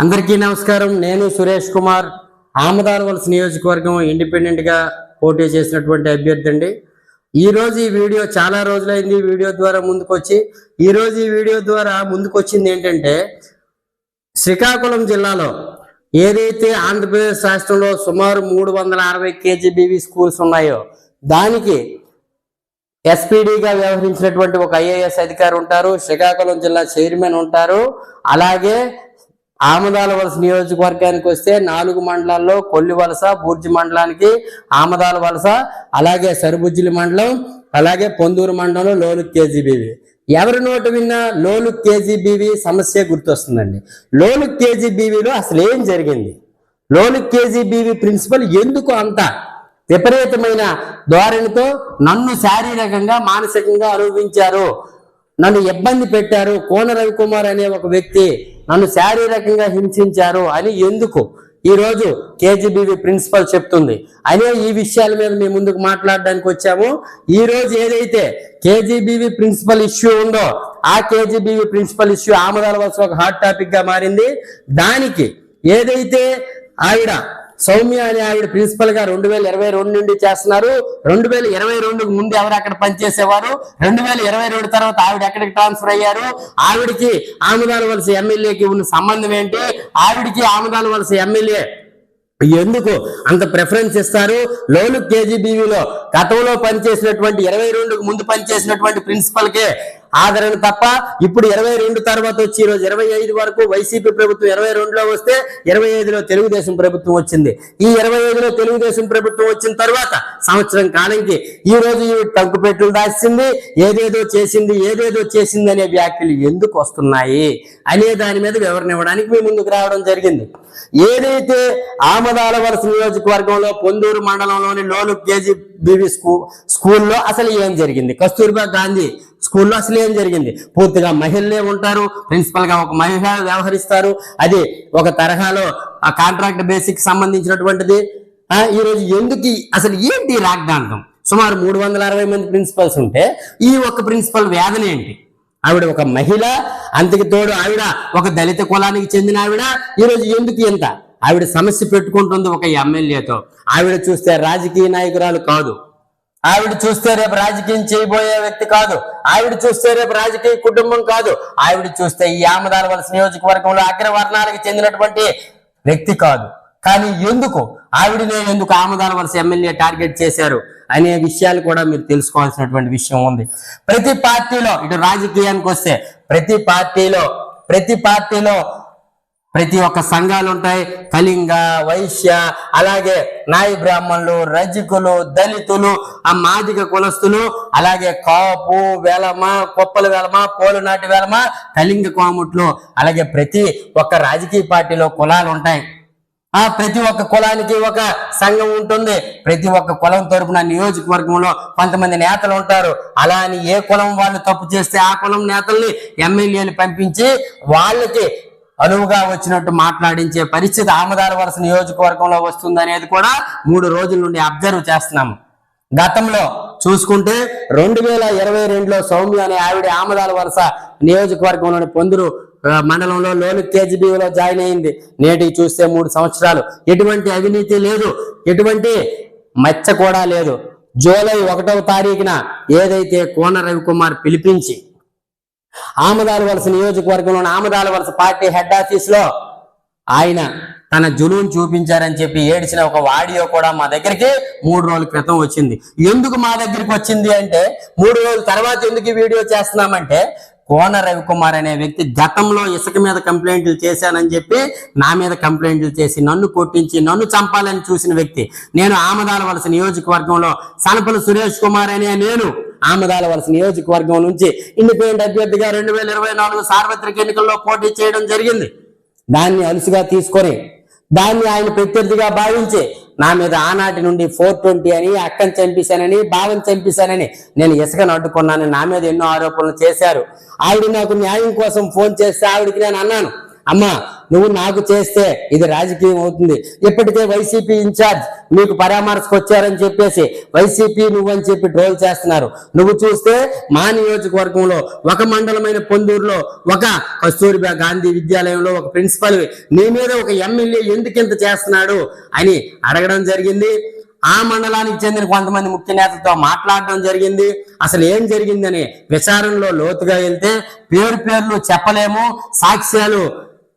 అందరికీ నమస్కారం. నేను సురేష్ కుమార్. ఆమదాలవలస నియోజకవర్గం ఇండిపెండెంట్గా పోటీ చేసినటువంటి అభ్యర్థి అండి. ఈ రోజు ఈ వీడియో చాలా రోజులైంది వీడియో ద్వారా ముందుకొచ్చి. ఈ రోజు ఈ వీడియో ద్వారా ముందుకొచ్చింది ఏంటంటే శ్రీకాకుళం జిల్లాలో ఏదైతే ఆంధ్రప్రదేశ్ రాష్ట్రంలో సుమారు మూడు వందల అరవై కేజీబీవీ స్కూల్స్ ఉన్నాయో దానికి ఎస్పీడీగా వ్యవహరించినటువంటి ఒక ఐఏఎస్ అధికారి ఉంటారు. శ్రీకాకుళం జిల్లా చైర్మన్ ఉంటారు. అలాగే ఆమదాల వలస నియోజకవర్గానికి వస్తే నాలుగు మండలాల్లో కొల్లి వలస బూర్జి మండలానికి ఆమదాల వలస అలాగే సరుబుజ్జిలి మండలం అలాగే పొందూరు మండలంలో లోలు కేజీబీవి. ఎవరి నోటు విన్నా లోలు కేజీబీవి సమస్య గుర్తొస్తుందండి. లోలు కేజీబీవీలో అసలు ఏం జరిగింది? లోలు కేజీబీవి ప్రిన్సిపల్ ఎందుకు అంత విపరీతమైన ధోరణితో నన్ను శారీరకంగా మానసికంగా అనుభవించారు? నన్ను ఇబ్బంది పెట్టారు. కోన రవికుమార్ అనే ఒక వ్యక్తి నన్ను శారీరకంగా హింసించారు అని ఎందుకు? ఈరోజు కేజీబీవి ప్రిన్సిపల్ చెప్తుంది. అనే ఈ విషయాల మీద మేము ముందుకు మాట్లాడడానికి వచ్చాము. ఈ రోజు ఏదైతే కేజీబీవి ప్రిన్సిపల్ ఇష్యూ ఉందో ఆ కేజీబీవి ప్రిన్సిపల్ ఇష్యూ ఆమదాల వలస ఒక హాట్ టాపిక్గా మారింది. దానికి ఏదైతే ఆవిడ సౌమ్య అనే ఆవిడ ప్రిన్సిపల్గా రెండు వేల ఇరవై రెండు నుండి చేస్తున్నారు. రెండు వేల ఇరవై రెండుకు ముందు ఎవరు అక్కడ పనిచేసేవారు? రెండు వేల ఇరవై రెండు తర్వాత ఆవిడ ఎక్కడికి ట్రాన్స్ఫర్ అయ్యారు? ఆవిడకి ఆముదాల వలస ఎమ్మెల్యేకి ఉన్న సంబంధం ఏంటి? ఆవిడకి ఆముదాల వలస ఎమ్మెల్యే ఎందుకు అంత ప్రిఫరెన్స్ ఇస్తారు? లోను కేజీబీవీలో గతంలో పనిచేసినటువంటి ఇరవై రెండుకు ముందు పనిచేసినటువంటి ప్రిన్సిపల్కే ఆదరణ తప్ప ఇప్పుడు ఇరవై రెండు తర్వాత వచ్చి ఈరోజు రోజు ఇరవై ఐదు వరకు వైసీపీ ప్రభుత్వం ఇరవై రెండులో వస్తే ఇరవై ఐదులో తెలుగుదేశం ప్రభుత్వం వచ్చింది. ఈ ఇరవై ఐదులో తెలుగుదేశం ప్రభుత్వం వచ్చిన తర్వాత సంవత్సరం కాలంకి ఈ రోజు ఈ టంకు పెట్టులు దాచింది ఏదేదో చేసింది ఏదేదో చేసింది అనే వ్యాఖ్యలు ఎందుకు వస్తున్నాయి అనే దాని మీద వివరణ ఇవ్వడానికి మీ ముందుకు రావడం జరిగింది. ఏదైతే ఆమదాల వలస నియోజకవర్గంలో పొందూరు మండలంలోని లోను కేజీ బీబీ స్కూ స్కూల్లో అసలు ఏం జరిగింది? కస్తూర్బా గాంధీ స్కూల్లో అసలు ఏం జరిగింది? పూర్తిగా మహిళలే ఉంటారు ప్రిన్సిపల్గా ఒక మహిళ వ్యవహరిస్తారు. అది ఒక తరహాలో ఆ కాంట్రాక్ట్ బేసిక్ సంబంధించినటువంటిది. ఈ రోజు ఎందుకు అసలు ఏంటి రాగ్దాంతం? సుమారు మూడు వందల అరవై మంది ప్రిన్సిపల్స్ ఉంటే ఈ ఒక్క ప్రిన్సిపల్ వేదన ఏంటి? ఆవిడ ఒక మహిళ అంతకి తోడు ఆవిడ ఒక దళిత కులానికి చెందిన ఆవిడ. ఈరోజు ఎందుకు ఎంత ఆవిడ సమస్య పెట్టుకుంటుంది ఒక ఎమ్మెల్యేతో. ఆవిడ చూస్తే రాజకీయ నాయకురాలు కాదు. ఆవిడ చూస్తే రేపు రాజకీయం చేయబోయే వ్యక్తి కాదు. ఆవిడ చూస్తే రేపు రాజకీయ కుటుంబం కాదు. ఆవిడ చూస్తే ఈ ఆమదాల వలస నియోజకవర్గంలో అగ్రవర్ణాలకు చెందినటువంటి వ్యక్తి కాదు. కానీ ఎందుకు? ఆవిడనే ఎందుకు ఆమదాల వలస ఎమ్మెల్యే టార్గెట్ చేశారు అనే విషయాలు కూడా మీరు తెలుసుకోవాల్సినటువంటి విషయం ఉంది. ప్రతి పార్టీలో ఇటు రాజకీయానికి వస్తే ప్రతి పార్టీలో ప్రతి పార్టీలో ప్రతి ఒక్క సంఘాలు ఉంటాయి కళింగ వైశ్య అలాగే నాయి బ్రాహ్మణులు రజకులు దళితులు ఆ మాదిక కులస్తులు అలాగే కాపు వెలమ కుప్పల వెలమ పోలునాటి వెలమ కళింగ కోముట్లు అలాగే ప్రతి ఒక్క రాజకీయ పార్టీలో కులాలు ఉంటాయి ఆ ప్రతి ఒక్క కులానికి ఒక సంఘం ఉంటుంది. ప్రతి ఒక్క కులం తరపున నియోజకవర్గంలో కొంతమంది నేతలు ఉంటారు అలా అని ఏ కులం వాళ్ళు తప్పు చేస్తే ఆ కులం నేతల్ని ఎమ్మెల్యేలు పంపించి వాళ్ళకి అనువుగా వచ్చినట్టు మాట్లాడించే పరిస్థితి ఆమదార వలస నియోజకవర్గంలో వస్తుంది అనేది కూడా మూడు రోజుల నుండి అబ్జర్వ్ చేస్తున్నాము. గతంలో చూసుకుంటే రెండు వేల ఇరవై రెండులో సౌమ్య అనే ఆవిడ ఆమదాల వలస నియోజకవర్గంలోని పొందురు మండలంలో లోను కేజీబీలో జాయిన్ అయింది. నేటికి చూస్తే మూడు సంవత్సరాలు. ఎటువంటి అవినీతి లేదు. ఎటువంటి మచ్చ కూడా లేదు. జూలై ఒకటవ తారీఖున ఏదైతే కోన రవికుమార్ పిలిపించి ఆమదాల వలస నియోజకవర్గంలోని ఆమదాల వలస పార్టీ హెడ్ ఆఫీస్లో ఆయన తన జులువును చూపించారని చెప్పి ఏడిచిన ఒక ఆడియో కూడా మా దగ్గరికి మూడు రోజుల క్రితం వచ్చింది. ఎందుకు మా దగ్గరికి వచ్చింది అంటే మూడు రోజుల తర్వాత ఎందుకు వీడియో చేస్తున్నామంటే కోన రవికుమార్ అనే వ్యక్తి గతంలో ఇసుక మీద కంప్లైంట్లు చేశానని చెప్పి నా మీద కంప్లైంట్లు చేసి నన్ను కొట్టించి నన్ను చంపాలని చూసిన వ్యక్తి. నేను ఆమదాల వలస నియోజకవర్గంలో సనపల సురేష్ కుమార్ అనే నేను ఆమదాల వలస నియోజకవర్గం నుంచి ఇండిపెండెంట్ అభ్యర్థిగా రెండు వేల ఇరవై నాలుగు సార్వత్రిక ఎన్నికల్లో పోటీ చేయడం జరిగింది. దాన్ని అలుసుగా తీసుకొని దాన్ని ఆయన ప్రత్యర్థిగా భావించి నా మీద ఆనాటి నుండి ఫోర్ ట్వంటీ అని అక్కని చంపేశానని బావని చంపేశానని నేను ఇసుకను అడ్డుకున్నాను నా మీద ఎన్నో ఆరోపణలు చేశారు. ఆవిడ నాకు న్యాయం కోసం ఫోన్ చేస్తే ఆవిడకి నేను అన్నాను. అమ్మా నువ్వు నాకు చేస్తే ఇది రాజకీయం అవుతుంది. ఇప్పటికే వైసీపీ ఇన్ఛార్జ్ మీకు పరామర్శకు వచ్చారని చెప్పేసి వైసీపీ నువ్వని చెప్పి ట్రోల్ చేస్తున్నారు. నువ్వు చూస్తే మా నియోజకవర్గంలో ఒక మండలమైన పొందూరులో ఒక కస్తూరిబా గాంధీ విద్యాలయంలో ఒక ప్రిన్సిపల్ నీ మీద ఒక ఎమ్మెల్యే ఎందుకు ఇంత చేస్తున్నాడు అని అడగడం జరిగింది. ఆ మండలానికి చెందిన కొంతమంది ముఖ్య నేతలతో మాట్లాడడం జరిగింది. అసలు ఏం జరిగిందని విచారణలో లోతుగా వెళ్తే పేరు పేర్లు చెప్పలేము సాక్ష్యాలు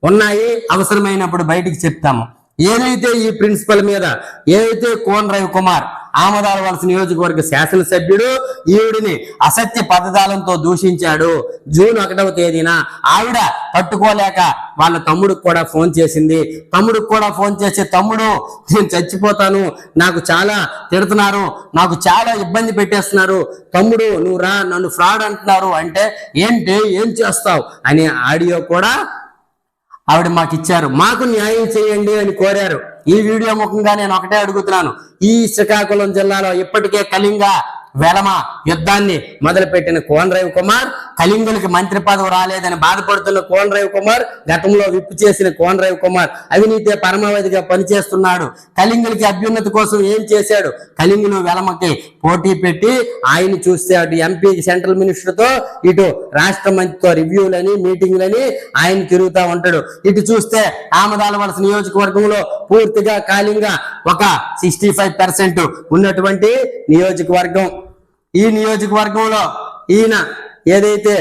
ఉన్నాయి అవసరమైనప్పుడు బయటికి చెప్తాము. ఏదైతే ఈ ప్రిన్సిపల్ మీద ఏదైతే కోన్ రవి కుమార్ ఆమదాల వలస నియోజకవర్గ శాసనసభ్యుడు ఈవిడిని అసత్య పదజాలంతో దూషించాడు జూన్ ఒకటవ తేదీన ఆవిడ పట్టుకోలేక వాళ్ళ తమ్ముడికి కూడా ఫోన్ చేసింది. తమ్ముడికి కూడా ఫోన్ చేసి తమ్ముడు నేను చచ్చిపోతాను నాకు చాలా తిడుతున్నారు నాకు చాలా ఇబ్బంది పెట్టేస్తున్నారు తమ్ముడు నువ్వు రా నన్ను ఫ్రాడ్ అంటున్నారు అంటే ఏంటి ఏం చేస్తావు? అనే ఆడియో కూడా ఆవిడ మాకు ఇచ్చారు మాకు న్యాయం చేయండి అని కోరారు. ఈ వీడియో ముఖంగా నేను ఒకటే అడుగుతున్నాను. ఈ శ్రీకాకుళం జిల్లాలో ఇప్పటికే కళింగ వెలమ యుద్ధాన్ని మొదలుపెట్టిన కోన్ కుమార్ కళింగులకి మంత్రి పదవి రాలేదని బాధపడుతున్న కోన్ కుమార్ గతంలో విప్పు చేసిన కోన్ కుమార్ అవినీతి పరమావధిగా పనిచేస్తున్నాడు. కళింగులకి అభ్యున్నతి కోసం ఏం చేశాడు? కళింగులు వెలమకి పోటీ పెట్టి ఆయన చూస్తే అటు ఎంపీ సెంట్రల్ మినిస్టర్తో ఇటు రాష్ట్ర మంత్రితో రివ్యూలని మీటింగ్లని ఆయన తిరుగుతూ ఉంటాడు. ఇటు చూస్తే ఆమదాల వలస నియోజకవర్గంలో పూర్తిగా కాలింగ ఒక సిక్స్టీ ఫైవ్ పర్సెంట్ ఉన్నటువంటి నియోజకవర్గం. ఈ నియోజకవర్గంలో ఈయన ఏదైతే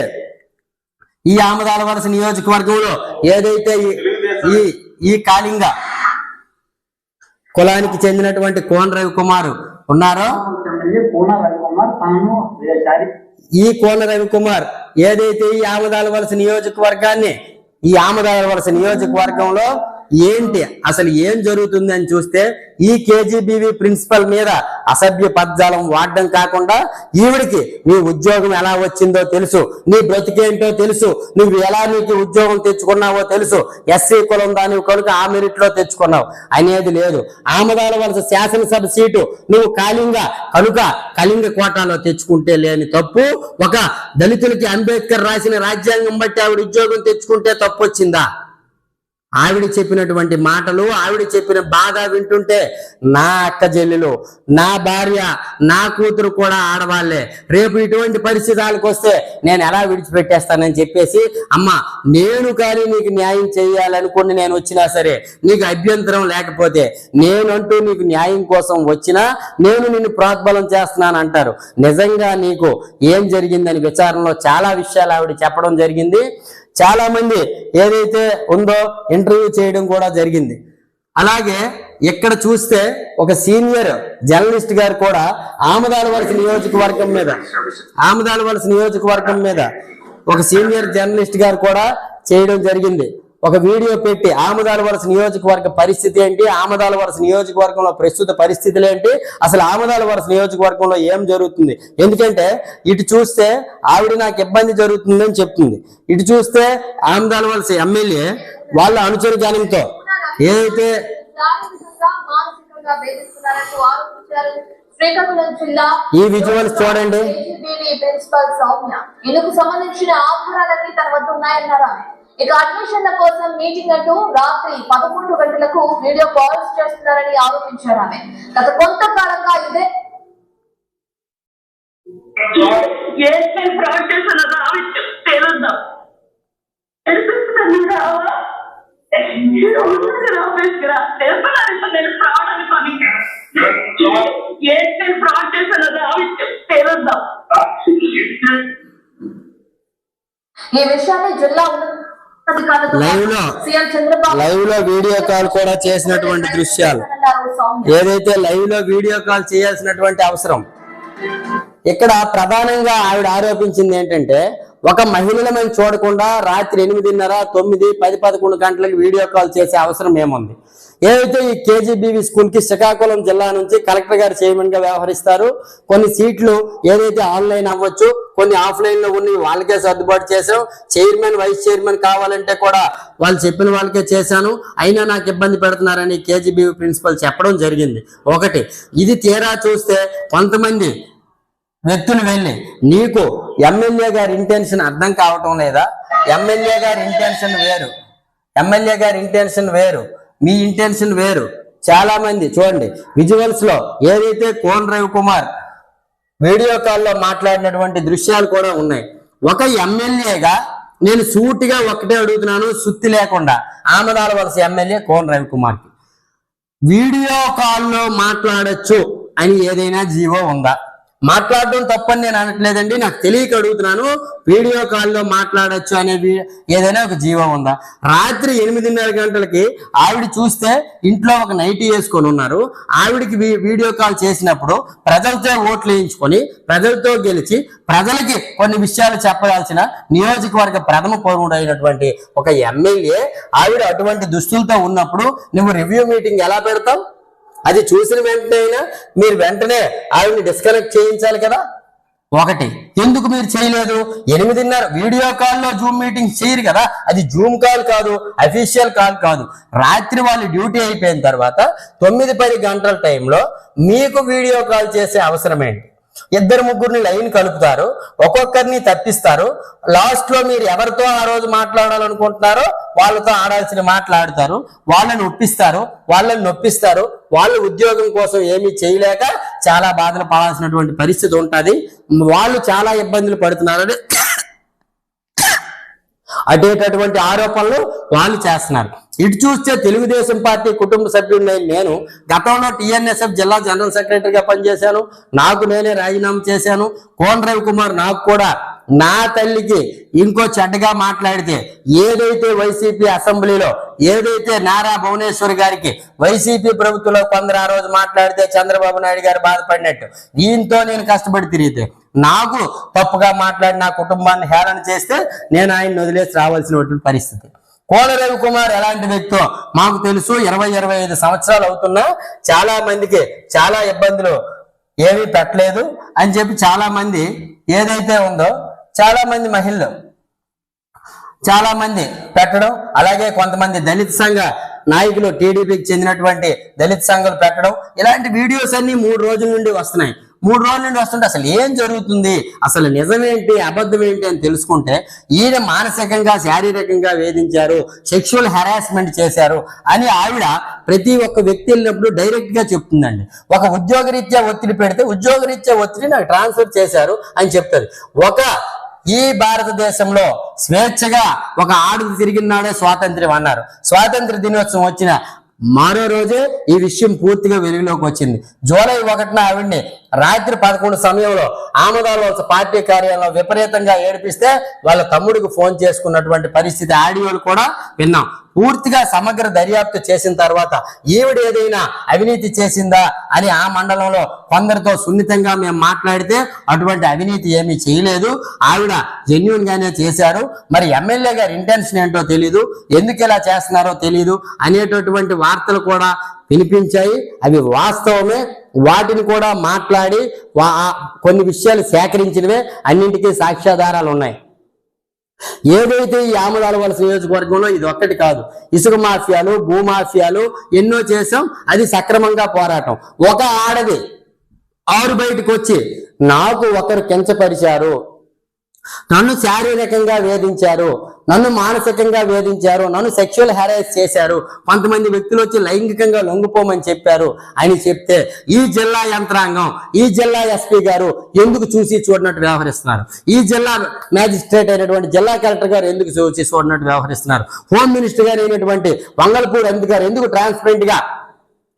ఈ ఆమదాల వలస నియోజకవర్గంలో ఏదైతే ఈ- ఈ ఈ కాళింగ కులానికి చెందినటువంటి కోన రవికుమారు ఉన్నారో ఈ కోన రవికుమార్ ఏదైతే ఈ ఆమదాల వలస నియోజకవర్గాన్ని ఈ ఆమదాల వలస నియోజకవర్గంలో ఏంటి? అసలు ఏం జరుగుతుంది అని చూస్తే ఈ కేజీబీవీ ప్రిన్సిపల్ మీద అసభ్య పద్జాలం వాడడం కాకుండా ఈవిడికి నీ ఉద్యోగం ఎలా వచ్చిందో తెలుసు నీ బ్రతికేంటో తెలుసు నువ్వు ఎలా నీకు ఉద్యోగం తెచ్చుకున్నావో తెలుసు ఎస్సీ కులం దాని కనుక ఆ మెరిట్లో తెచ్చుకున్నావు. అనేది లేదు. ఆమదాల వలస శాసనసభ సీటు నువ్వు కాలింగ కనుక కళింగ కోటాలో తెచ్చుకుంటే లేని తప్పు. ఒక దళితులకి అంబేద్కర్ రాసిన రాజ్యాంగం బట్టి ఆవిడ ఉద్యోగం తెచ్చుకుంటే తప్పు వచ్చిందా ఆవిడ చెప్పినటువంటి మాటలు ఆవిడ చెప్పిన బాగా వింటుంటే నా అక్క చెల్లెలు నా భార్య నా కూతురు కూడా ఆడవాళ్ళే రేపు ఇటువంటి పరిస్థితులకు వస్తే నేను ఎలా విడిచిపెట్టేస్తానని చెప్పేసి అమ్మ నేను కానీ నీకు న్యాయం చేయాలనుకుని నేను వచ్చినా సరే నీకు అభ్యంతరం లేకపోతే నేనంటూ నీకు న్యాయం కోసం వచ్చినా నేను నిన్ను ప్రోద్బలం చేస్తున్నాను అంటారు. నిజంగా నీకు ఏం జరిగిందని విచారణలో చాలా విషయాలు ఆవిడ చెప్పడం జరిగింది. చాలా మంది ఏదైతే ఉందో ఇంటర్వ్యూ చేయడం కూడా జరిగింది. అలాగే ఇక్కడ చూస్తే ఒక సీనియర్ జర్నలిస్ట్ గారు కూడా ఆమదాల వలస నియోజకవర్గం మీద ఆమదాల వలస నియోజకవర్గం మీద ఒక సీనియర్ జర్నలిస్ట్ గారు కూడా చేయడం జరిగింది. ఒక వీడియో పెట్టి ఆమదాల వలస నియోజకవర్గ పరిస్థితి ఏంటి? ఆమదాల వలస నియోజకవర్గంలో ప్రస్తుత పరిస్థితులు ఏంటి? అసలు ఆమదాల వలస నియోజకవర్గంలో ఏం జరుగుతుంది? ఎందుకంటే ఇటు చూస్తే ఆవిడ నాకు ఇబ్బంది జరుగుతుందని చెప్తుంది. ఇటు చూస్తే ఆమదాల వలస ఎమ్మెల్యే వాళ్ళ అనుచరు జనంతో ఏదైతే ఈ విజువల్స్ చూడండి. ప్రిన్సిపల్ సౌమ్య ఇందుకు సంబంధించిన ఆధారాలన్నీ తన వద్ద ఉన్నాయన్నారు ఇక అడ్మిషన్ల కోసం మీటింగ్ అంటూ రాత్రి పదకొండు గంటలకు వీడియో కాల్స్ చేస్తున్నారని ఆరోపించారు ఆమె. గత కొంతకాలంగా ఇదే ఫ్రాడ్ చేస్తున్నదో ఆవిడ తెలుద్దాం. ఈ విషయాన్ని జిల్లా ఉన్నతాధికారులతో లైవ్లో వీడియో కాల్ కూడా చేసినటువంటి దృశ్యాలు. ఏదైతే లైవ్లో వీడియో కాల్ చేయాల్సినటువంటి అవసరం ఇక్కడ ప్రధానంగా ఆవిడ ఆరోపించింది ఏంటంటే ఒక మహిళల మేము చూడకుండా రాత్రి ఎనిమిదిన్నర తొమ్మిది పది పదకొండు గంటలకు వీడియో కాల్ చేసే అవసరం ఏముంది? ఏదైతే ఈ కేజీబీవీ స్కూల్కి శ్రీకాకుళం జిల్లా నుంచి కలెక్టర్ గారు చైర్మన్గా వ్యవహరిస్తారు కొన్ని సీట్లు ఏదైతే ఆన్లైన్ అవ్వచ్చు కొన్ని ఆఫ్లైన్లో ఉన్నాయి వాళ్ళకే సర్దుబాటు చేసాం చైర్మన్ వైస్ చైర్మన్ కావాలంటే కూడా వాళ్ళు చెప్పిన వాళ్ళకే చేశాను. అయినా నాకు ఇబ్బంది పెడుతున్నారని కేజీబీవీ ప్రిన్సిపల్ చెప్పడం జరిగింది. ఒకటి ఇది తీరా చూస్తే కొంతమంది వ్యక్తులు వెళ్ళి నీకు ఎమ్మెల్యే గారి ఇంటెన్షన్ అర్థం కావటం లేదా? ఎమ్మెల్యే గారి ఇంటెన్షన్ వేరు. ఎమ్మెల్యే గారి ఇంటెన్షన్ వేరు. మీ ఇంటెన్షన్ వేరు. చాలా మంది చూడండి విజువల్స్లో ఏదైతే కోన్ రవికుమార్ వీడియో కాల్లో మాట్లాడినటువంటి దృశ్యాలు కూడా ఉన్నాయి. ఒక ఎమ్మెల్యేగా నేను సూటిగా ఒకటే అడుగుతున్నాను సుత్తి లేకుండా. ఆమదాల వలస ఎమ్మెల్యే కోన్ రవికుమార్కి. వీడియో కాల్లో మాట్లాడచ్చు అని ఏదైనా జీవో ఉందా? మాట్లాడడం తప్పని నేను అనట్లేదండి. నాకు తెలియక అడుగుతున్నాను వీడియో కాల్లో మాట్లాడచ్చు అనే ఏదైనా ఒక జీవం ఉందా? రాత్రి ఎనిమిదిన్నర గంటలకి ఆవిడ చూస్తే ఇంట్లో ఒక నైటీ వేసుకొని ఉన్నారు. ఆవిడకి వీ- వీడియో కాల్ చేసినప్పుడు ప్రజలతో ఓట్లు వేయించుకొని ప్రజలతో గెలిచి ప్రజలకి కొన్ని విషయాలు చెప్పాల్సిన నియోజకవర్గ ప్రథమ పౌరుడు అయినటువంటి ఒక ఎమ్మెల్యే ఆవిడ అటువంటి దుస్తులతో ఉన్నప్పుడు నువ్వు రివ్యూ మీటింగ్ ఎలా పెడతావు? అది చూసిన వెంటనే అయినా మీరు వెంటనే ఆవిడని డిస్కనెక్ట్ చేయించాలి కదా? ఒకటి ఎందుకు మీరు చేయలేదు? ఎనిమిదిన్నర వీడియో కాల్లో జూమ్ మీటింగ్ చేయరు కదా? అది జూమ్ కాల్ కాదు అఫీషియల్ కాల్ కాదు. రాత్రి వాళ్ళు డ్యూటీ అయిపోయిన తర్వాత తొమ్మిది పది గంటల టైంలో మీకు వీడియో కాల్ చేసే అవసరం ఏంటి? ఇద్దరు ముగ్గురిని లైన్ కలుపుతారు. ఒక్కొక్కరిని తప్పిస్తారు. లాస్ట్లో మీరు ఎవరితో ఆ రోజు మాట్లాడాలనుకుంటున్నారో వాళ్ళతో ఆడాల్సిన మాట్లాడతారు. వాళ్ళని ఒప్పిస్తారు. వాళ్ళని నొప్పిస్తారు. వాళ్ళు ఉద్యోగం కోసం ఏమీ చేయలేక చాలా బాధలు పడాల్సినటువంటి పరిస్థితి ఉంటది. వాళ్ళు చాలా ఇబ్బందులు పడుతున్నారని అటేటటువంటి ఆరోపణలు వాళ్ళు చేస్తున్నారు. ఇటు చూస్తే తెలుగుదేశం పార్టీ కుటుంబ సభ్యుడిని నేను గతంలో టిఎన్ఎస్ఎఫ్ జిల్లా జనరల్ సెక్రటరీగా పనిచేశాను. నాకు నేనే రాజీనామా చేశాను. కోన రవి కుమార్ నాకు కూడా నా తల్లికి ఇంకో చెడ్డగా మాట్లాడితే ఏదైతే వైసీపీ అసెంబ్లీలో ఏదైతే నారా భువనేశ్వర్ గారికి వైసీపీ ప్రభుత్వంలో కొందరు ఆ రోజు మాట్లాడితే చంద్రబాబు నాయుడు గారు బాధపడినట్టు. దీంతో నేను కష్టపడి తిరిగితే. నాకు తప్పుగా మాట్లాడి నా కుటుంబాన్ని హేళన చేస్తే నేను ఆయన్ని వదిలేసి రావాల్సినటువంటి పరిస్థితి. కోల రవికుమార్ ఎలాంటి వ్యక్తో? మాకు తెలుసు ఇరవై ఇరవై ఐదు సంవత్సరాలు అవుతున్నా చాలా మందికి చాలా ఇబ్బందులు ఏమీ పెట్టలేదు అని చెప్పి చాలా మంది ఏదైతే ఉందో చాలా మంది మహిళలు చాలా మంది పెట్టడం అలాగే కొంతమంది దళిత సంఘ నాయకులు టీడీపీకి చెందినటువంటి దళిత సంఘాలు పెట్టడం ఇలాంటి వీడియోస్ అన్ని మూడు రోజుల నుండి వస్తున్నాయి. మూడు రోజుల నుండి వస్తుంటే అసలు ఏం జరుగుతుంది? అసలు నిజమేంటి? అబద్ధం ఏంటి అని తెలుసుకుంటే ఈయన మానసికంగా శారీరకంగా వేధించారు సెక్షువల్ హెరాస్మెంట్ చేశారు అని ఆవిడ ప్రతి ఒక్క వ్యక్తి వెళ్ళినప్పుడు డైరెక్ట్గా చెప్తుందండి. ఒక ఉద్యోగరీత్యా ఒత్తిడి పెడితే ఉద్యోగరీత్యా ఒత్తిడి నాకు ట్రాన్స్ఫర్ చేశారు అని చెప్తుంది ఒక ఈ భారతదేశంలో స్వేచ్ఛగా ఒక ఆడుకు తిరిగినాడే స్వాతంత్ర్యం అన్నారు. స్వాతంత్ర దినోత్సవం వచ్చిన మరో రోజే ఈ విషయం పూర్తిగా వెలుగులోకి వచ్చింది. జూలై ఒకటిన ఆవిడ్ని రాత్రి పదకొండు సమయంలో ఆమదాల పార్టీ కార్యాలయంలో విపరీతంగా ఏడిపిస్తే వాళ్ళ తమ్ముడికి ఫోన్ చేసుకున్నటువంటి పరిస్థితి ఆడియోలు కూడా విన్నాం. పూర్తిగా సమగ్ర దర్యాప్తు చేసిన తర్వాత ఈవిడ ఏదైనా అవినీతి చేసిందా అని ఆ మండలంలో కొందరితో సున్నితంగా మేము మాట్లాడితే అటువంటి అవినీతి ఏమీ చేయలేదు. ఆవిడ జెన్యున్ గానే చేశారు. మరి ఎమ్మెల్యే గారి ఇంటెన్షన్ ఏంటో తెలీదు. ఎందుకు ఇలా చేస్తున్నారో తెలీదు అనేటటువంటి వార్తలు కూడా వినిపించాయి. అవి వాస్తవమే. వాటిని కూడా మాట్లాడి వా- కొన్ని విషయాలు సేకరించినవే అన్నింటికీ సాక్ష్యాధారాలు ఉన్నాయి. ఏదైతే ఈ ఆమదాల వలస నియోజకవర్గంలో ఇది ఒక్కటి కాదు ఇసుక మాఫియాలు భూమాఫియాలు ఎన్నో చేసాం అది సక్రమంగా పోరాటం. ఒక ఆడది ఆరు బయటకు వచ్చి నాకు ఒకరు కించపరిచారు నన్ను శారీరకంగా వేధించారు నన్ను మానసికంగా వేధించారు నన్ను సెక్షువల్ హెరాస్ చేశారు. కొంతమంది వ్యక్తులు వచ్చి లైంగికంగా లొంగిపోమని చెప్పారు. అని చెప్తే ఈ జిల్లా యంత్రాంగం ఈ జిల్లా ఎస్పీ గారు ఎందుకు చూసి చూడనట్టు వ్యవహరిస్తున్నారు? ఈ జిల్లా మ్యాజిస్ట్రేట్ అయినటువంటి జిల్లా కలెక్టర్ గారు ఎందుకు చూసి చూడనట్టు వ్యవహరిస్తున్నారు? హోమ్ మినిస్టర్ గారు అయినటువంటి వంగల్పూడి అమిత్ గారు ఎందుకు ట్రాన్స్పరెంట్గా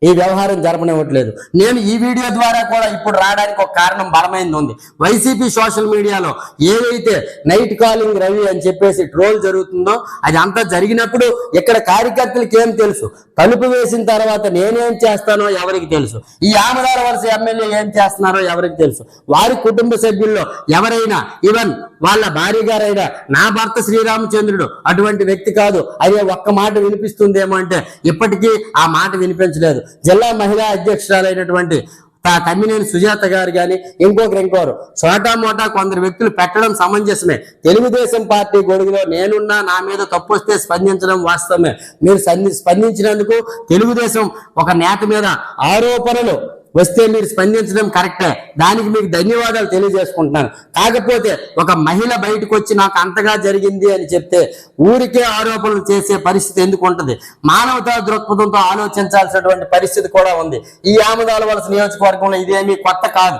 ఈ వ్యవహారం జరపనివ్వట్లేదు. నేను ఈ వీడియో ద్వారా కూడా ఇప్పుడు రావడానికి ఒక కారణం బలమైంది ఉంది. వైసీపీ సోషల్ మీడియాలో ఏదైతే నైట్ కాలింగ్ రవి అని చెప్పేసి ట్రోల్ జరుగుతుందో అది అంతా జరిగినప్పుడు ఇక్కడ కార్యకర్తలకి ఏం తెలుసు? తలుపు వేసిన తర్వాత నేనేం చేస్తానో ఎవరికి తెలుసు? ఈ ఆమదార వలస ఎమ్మెల్యే ఏం చేస్తున్నారో ఎవరికి తెలుసు? వారి కుటుంబ సభ్యుల్లో ఎవరైనా ఈవెన్ వాళ్ళ భార్య గారైనా నా భర్త శ్రీరామచంద్రుడు అటువంటి వ్యక్తి కాదు. అదే ఒక్క మాట వినిపిస్తుందేమో అంటే ఇప్పటికీ ఆ మాట వినిపించలేదు. జిల్లా మహిళా అధ్యక్షురాలైనటువంటి తా తమ్మినేని సుజాత గారు కానీ ఇంకొకరు ఇంకోరు. చోటా మోటా కొందరు వ్యక్తులు పెట్టడం సమంజసమే. తెలుగుదేశం పార్టీ గొడుగులో నేనున్నా నా మీద తప్పు వస్తే స్పందించడం వాస్తవమే. మీరు స్పందించినందుకు తెలుగుదేశం ఒక నేత మీద ఆరోపణలు వస్తే మీరు స్పందించడం కరెక్టే. దానికి మీకు ధన్యవాదాలు తెలియజేసుకుంటున్నాను. కాకపోతే ఒక మహిళ బయటకు వచ్చి నాకు అంతగా జరిగింది అని చెప్తే ఊరికే ఆరోపణలు చేసే పరిస్థితి ఎందుకు ఉంటుంది? మానవతా దృక్పథంతో ఆలోచించాల్సినటువంటి పరిస్థితి కూడా ఉంది. ఈ ఆమదాల వలస నియోజకవర్గంలో ఇదేమీ కొత్త కాదు.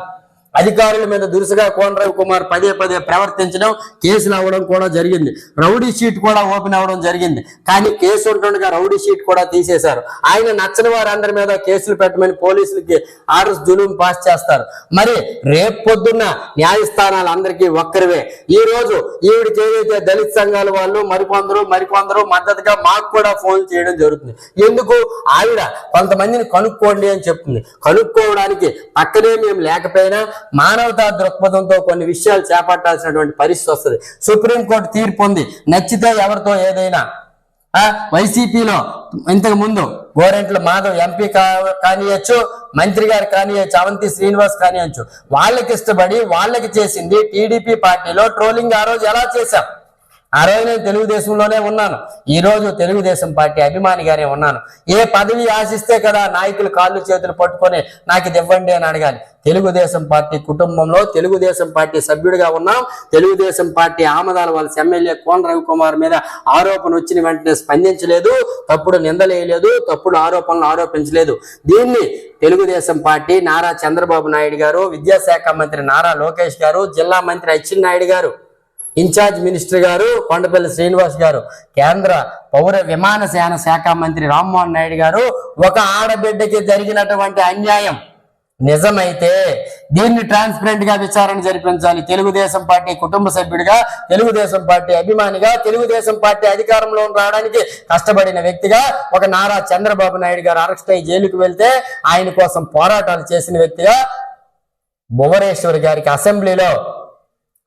అధికారుల మీద దురుసుగా కోనరావు కుమార్ పదే పదే ప్రవర్తించడం కేసులు అవ్వడం కూడా జరిగింది. రౌడీ షీట్ కూడా ఓపెన్ అవ్వడం జరిగింది. కానీ కేసు ఉంటుండగా రౌడీ షీట్ కూడా తీసేశారు. ఆయన నచ్చని వారందరి మీద కేసులు పెట్టమని పోలీసులకి ఆర్డర్స్ జులుం పాస్ చేస్తారు. మరి రేపు పొద్దున్న న్యాయస్థానాలు అందరికీ ఒక్కరివే. ఈ రోజు ఈవిడికి ఏదైతే దళిత సంఘాల వాళ్ళు మరికొందరు మరికొందరు మద్దతుగా మాకు కూడా ఫోన్ చేయడం జరుగుతుంది. ఎందుకు? ఆవిడ కొంతమందిని కనుక్కోండి అని చెప్తుంది. కనుక్కోవడానికి పక్కనే మేము లేకపోయినా మానవతా దృక్పథంతో కొన్ని విషయాలు చేపట్టాల్సినటువంటి పరిస్థితి వస్తుంది. సుప్రీంకోర్టు తీర్పు ఉంది. నచ్చితే ఎవరితో ఏదైనా ఆ వైసీపీలో ఇంతకు ముందు గోరెంట్ల మాధవ్ ఎంపీ కా- కానియచ్చు మంత్రి గారు కానియచ్చు అవంతి శ్రీనివాస్ కానియచ్చు వాళ్ళకి ఇష్టపడి వాళ్ళకి చేసింది టీడీపీ పార్టీలో ట్రోలింగ్ ఆ రోజు ఎలా చేశాం? ఆ రోజు నేను తెలుగుదేశంలోనే ఉన్నాను. ఈ రోజు తెలుగుదేశం పార్టీ అభిమానిగానే ఉన్నాను. ఏ పదవి ఆశిస్తే కదా నాయకులు కాళ్ళు చేతులు పట్టుకొని నాకు ఇది ఇవ్వండి అని అడగాలి. తెలుగుదేశం పార్టీ కుటుంబంలో తెలుగుదేశం పార్టీ సభ్యుడిగా ఉన్నాం. తెలుగుదేశం పార్టీ ఆమదాల వలస ఎమ్మెల్యే కోన రవికుమార్ మీద ఆరోపణ వచ్చిన వెంటనే స్పందించలేదు. తప్పుడు నిందలేయలేదు. తప్పుడు ఆరోపణలు ఆరోపించలేదు. దీన్ని తెలుగుదేశం పార్టీ నారా చంద్రబాబు నాయుడు గారు విద్యాశాఖ మంత్రి నారా లోకేష్ గారు జిల్లా మంత్రి అచ్చెన్నాయుడు గారు ఇన్ఛార్జ్ మినిస్టర్ గారు కొండపల్లి శ్రీనివాస్ గారు. కేంద్ర పౌర విమానయాన శాఖ మంత్రి రామ్మోహన్ నాయుడు గారు ఒక ఆడబిడ్డకి జరిగినటువంటి అన్యాయం నిజమైతే దీన్ని ట్రాన్స్పరెంట్గా విచారణ జరిపించాలి. తెలుగుదేశం పార్టీ కుటుంబ సభ్యుడిగా తెలుగుదేశం పార్టీ అభిమానిగా తెలుగుదేశం పార్టీ అధికారంలో రావడానికి కష్టపడిన వ్యక్తిగా ఒక నారా చంద్రబాబు నాయుడు గారు అరెస్ట్ అయి జైలుకు వెళ్తే ఆయన కోసం పోరాటాలు చేసిన వ్యక్తిగా భువనేశ్వర్ గారికి అసెంబ్లీలో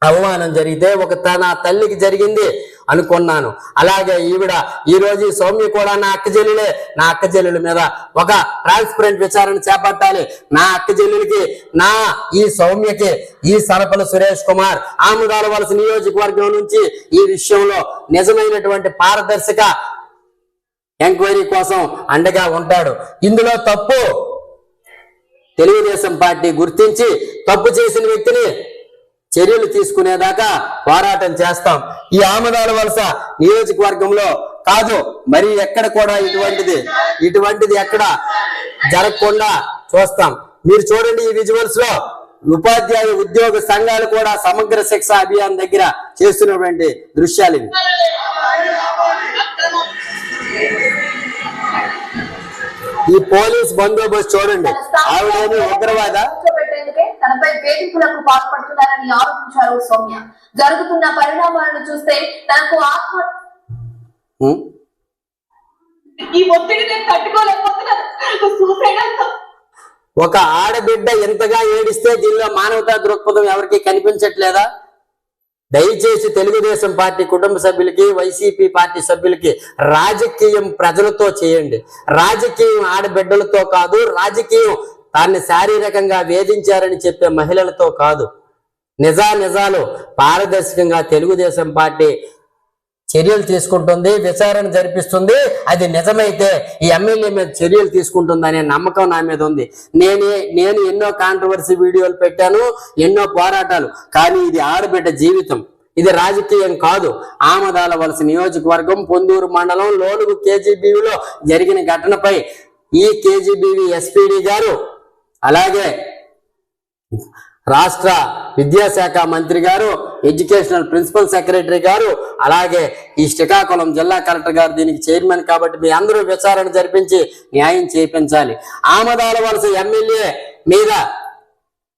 అవమానం జరిగితే ఒక తన నా తల్లికి జరిగింది అనుకున్నాను. అలాగే ఈవిడ ఈ రోజు సౌమ్య కూడా నా అక్క చెల్లెలే. నా అక్క చెల్లెల మీద ఒక ట్రాన్స్పరెంట్ విచారణ చేపట్టాలి. నా అక్క చెల్లెలకి నా ఈ సౌమ్యకి ఈ సరపల సురేష్ కుమార్ ఆముదాల వలస నియోజకవర్గం నుంచి ఈ విషయంలో నిజమైనటువంటి పారదర్శక ఎంక్వైరీ కోసం అండగా ఉంటాడు. ఇందులో తప్పు. తెలుగుదేశం పార్టీ గుర్తించి తప్పు చేసిన వ్యక్తిని చర్యలు తీసుకునేదాకా పోరాటం చేస్తాం. ఈ ఆమదాల వలస నియోజకవర్గంలో కాదు మరి ఎక్కడ కూడా ఇటువంటిది ఇటువంటిది ఎక్కడ జరగకుండా చూస్తాం. మీరు చూడండి ఈ విజువల్స్లో ఉపాధ్యాయ ఉద్యోగ సంఘాలు కూడా సమగ్ర శిక్ష అభియాన్ దగ్గర చేస్తున్నటువంటి దృశ్యాలు ఇవి. ఈ పోలీస్ బందోబస్తు చూడండి. ఆవిడేమి ఉగ్రవాద? తనపై వేధింపులకు పాల్పడుతున్నారని ఆరోపించారు సౌమ్య. జరుగుతున్న పరిణామాలను చూస్తే తనకు ఆత్మ? ఈ ఒత్తిడి నేను తట్టుకోలేకపోతున్నాను. ఒక ఆడబిడ్డ ఎంతగా ఏడిస్తే దీనిలో మానవతా దృక్పథం ఎవరికి కనిపించట్లేదా? దయచేసి తెలుగుదేశం పార్టీ కుటుంబ సభ్యులకి వైసీపీ పార్టీ సభ్యులకి రాజకీయం ప్రజలతో చేయండి. రాజకీయం ఆడబిడ్డలతో కాదు రాజకీయం తాన్ని శారీరకంగా వేధించారని చెప్పే మహిళలతో కాదు. నిజా నిజాలు పారదర్శకంగా తెలుగుదేశం పార్టీ చర్యలు తీసుకుంటుంది విచారణ జరిపిస్తుంది. అది నిజమైతే ఈ ఎమ్మెల్యే మీద చర్యలు తీసుకుంటుందనే నమ్మకం నా మీద ఉంది. నేనే నేను ఎన్నో కాంట్రవర్సీ వీడియోలు పెట్టాను ఎన్నో పోరాటాలు. కానీ ఇది ఆడబిడ్డ జీవితం. ఇది రాజకీయం కాదు. ఆమదాల వలస నియోజకవర్గం పొందూరు మండలం లోనుగు కేజీబీవీలో జరిగిన ఘటనపై ఈ కేజీబీవీ ఎస్పీడి గారు అలాగే రాష్ట్ర విద్యాశాఖ మంత్రి గారు ఎడ్యుకేషనల్ ప్రిన్సిపల్ సెక్రటరీ గారు అలాగే ఈ శ్రీకాకుళం జిల్లా కలెక్టర్ గారు దీనికి చైర్మన్ కాబట్టి మీ అందరూ విచారణ జరిపించి న్యాయం చేయించాలి. ఆమదాల వలస ఎమ్మెల్యే మీద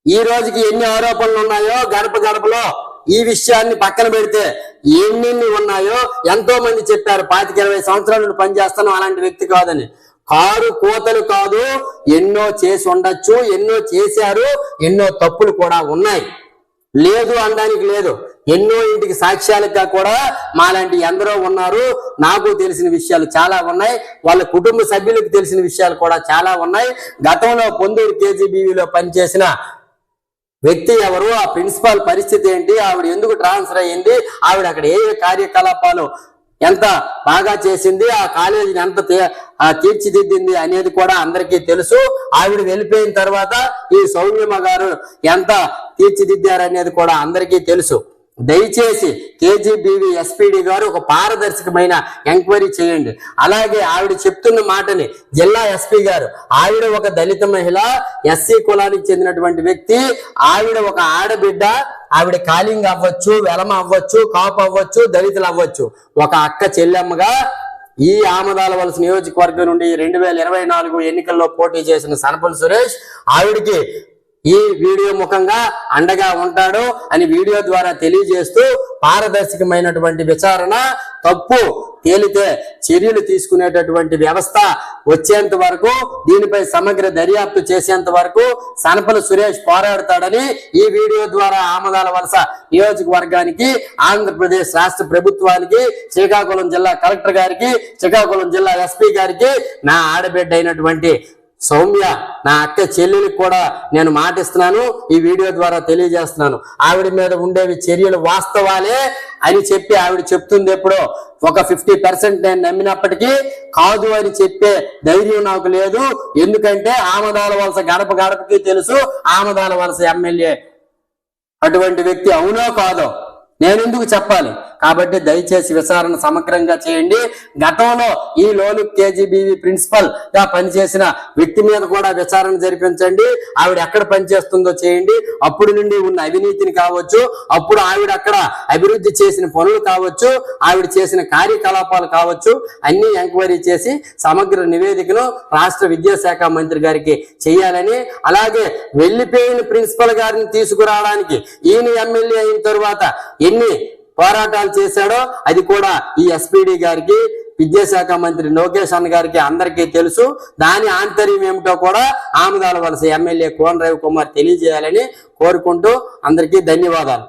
ఈ రోజుకి ఎన్ని ఆరోపణలు ఉన్నాయో గడప గడపలో ఈ విషయాన్ని పక్కన పెడితే ఎన్నెన్ని ఉన్నాయో ఎంతో మంది చెప్పారు పాతిక ఇరవై సంవత్సరాల నుండి పనిచేస్తాను అలాంటి వ్యక్తి కాదని. కారు కోతలు కాదు ఎన్నో చేసి ఉండొచ్చు ఎన్నో చేశారు ఎన్నో తప్పులు కూడా ఉన్నాయి. లేదు అనడానికి లేదు. ఎన్నో ఇంటికి సాక్ష్యాలుగా కూడా మాలాంటి ఎందరో ఉన్నారు. నాకు తెలిసిన విషయాలు చాలా ఉన్నాయి. వాళ్ళ కుటుంబ సభ్యులకు తెలిసిన విషయాలు కూడా చాలా ఉన్నాయి. గతంలో పొందూరు కేజీబీవీలో పనిచేసిన వ్యక్తి ఎవరు? ఆ ప్రిన్సిపాల్ పరిస్థితి ఏంటి? ఆవిడ ఎందుకు ట్రాన్స్ఫర్ అయ్యింది? ఆవిడ అక్కడ ఏ ఏ కార్యకలాపాలు ఎంత బాగా చేసింది ఆ కాలేజీని ఎంత తీర్చిదిద్దింది అనేది కూడా అందరికీ తెలుసు. ఆవిడ వెళ్ళిపోయిన తర్వాత ఈ సౌమ్యమ్మ గారు ఎంత తీర్చిదిద్దారనేది కూడా అందరికీ తెలుసు. దయచేసి కేజీబీవీ ఎస్పీడి గారు ఒక పారదర్శకమైన ఎంక్వైరీ చేయండి. అలాగే ఆవిడ చెప్తున్న మాటని జిల్లా ఎస్పీ గారు ఆవిడ ఒక దళిత మహిళ ఎస్సీ కులానికి చెందినటువంటి వ్యక్తి ఆవిడ ఒక ఆడబిడ్డ ఆవిడ కాలింగ్ అవ్వచ్చు వెలమ అవ్వచ్చు కాపు అవ్వచ్చు దళితులు అవ్వచ్చు. ఒక అక్క చెల్లెమ్మగా ఈ ఆమదాల వలస నియోజకవర్గం నుండి రెండు వేల ఇరవై నాలుగు ఎన్నికల్లో పోటీ చేసిన సనపల్ సురేష్ ఆవిడికి ఈ వీడియో ముఖంగా అండగా ఉంటాడు అని వీడియో ద్వారా తెలియజేస్తూ పారదర్శకమైనటువంటి విచారణ తప్పు తేలితే చర్యలు తీసుకునేటటువంటి వ్యవస్థ వచ్చేంత వరకు దీనిపై సమగ్ర దర్యాప్తు చేసేంత వరకు సనపల సురేష్ పోరాడతాడని ఈ వీడియో ద్వారా ఆమదాల వలస నియోజకవర్గానికి ఆంధ్రప్రదేశ్ రాష్ట్ర ప్రభుత్వానికి శ్రీకాకుళం జిల్లా కలెక్టర్ గారికి శ్రీకాకుళం జిల్లా ఎస్పీ గారికి నా ఆడబిడ్డ అయినటువంటి సౌమ్య నా అక్క చెల్లెలకు కూడా నేను మాటిస్తున్నాను ఈ వీడియో ద్వారా తెలియజేస్తున్నాను. ఆవిడ మీద ఉండేవి చర్యలు వాస్తవాలే అని చెప్పి ఆవిడ చెప్తుంది ఎప్పుడో. ఒక ఫిఫ్టీ పర్సెంట్ నేను నమ్మినప్పటికీ కాదు అని చెప్పే ధైర్యం నాకు లేదు. ఎందుకంటే ఆమదాల వలస గడప గడపకి తెలుసు ఆమదాల వలస ఎమ్మెల్యే అటువంటి వ్యక్తి అవునో కాదో. నేను ఎందుకు చెప్పాలి? కాబట్టి దయచేసి విచారణ సమగ్రంగా చేయండి. గతంలో ఈ లోను కేజీబీవి ప్రిన్సిపల్గా పనిచేసిన వ్యక్తి మీద కూడా విచారణ జరిపించండి. ఆవిడ ఎక్కడ పనిచేస్తుందో చేయండి. అప్పుడు నుండి ఉన్న అవినీతిని కావచ్చు అప్పుడు ఆవిడ అక్కడ అభివృద్ధి చేసిన పనులు కావచ్చు ఆవిడ చేసిన కార్యకలాపాలు కావచ్చు అన్ని ఎంక్వైరీ చేసి సమగ్ర నివేదికను రాష్ట్ర విద్యాశాఖ మంత్రి గారికి చేయాలని అలాగే వెళ్ళిపోయిన ప్రిన్సిపల్ గారిని తీసుకురావడానికి ఈయన ఎమ్మెల్యే అయిన తర్వాత ఎన్ని పోరాటాలు చేశాడో అది కూడా ఈ ఎస్పీడి గారికి విద్యాశాఖ మంత్రి లోకేష్ అన్న గారికి అందరికీ తెలుసు. దాని ఆంతర్యం ఏమిటో కూడా ఆముదాల వలస ఎమ్మెల్యే కోన రవి కుమార్ తెలియజేయాలని కోరుకుంటూ అందరికీ ధన్యవాదాలు.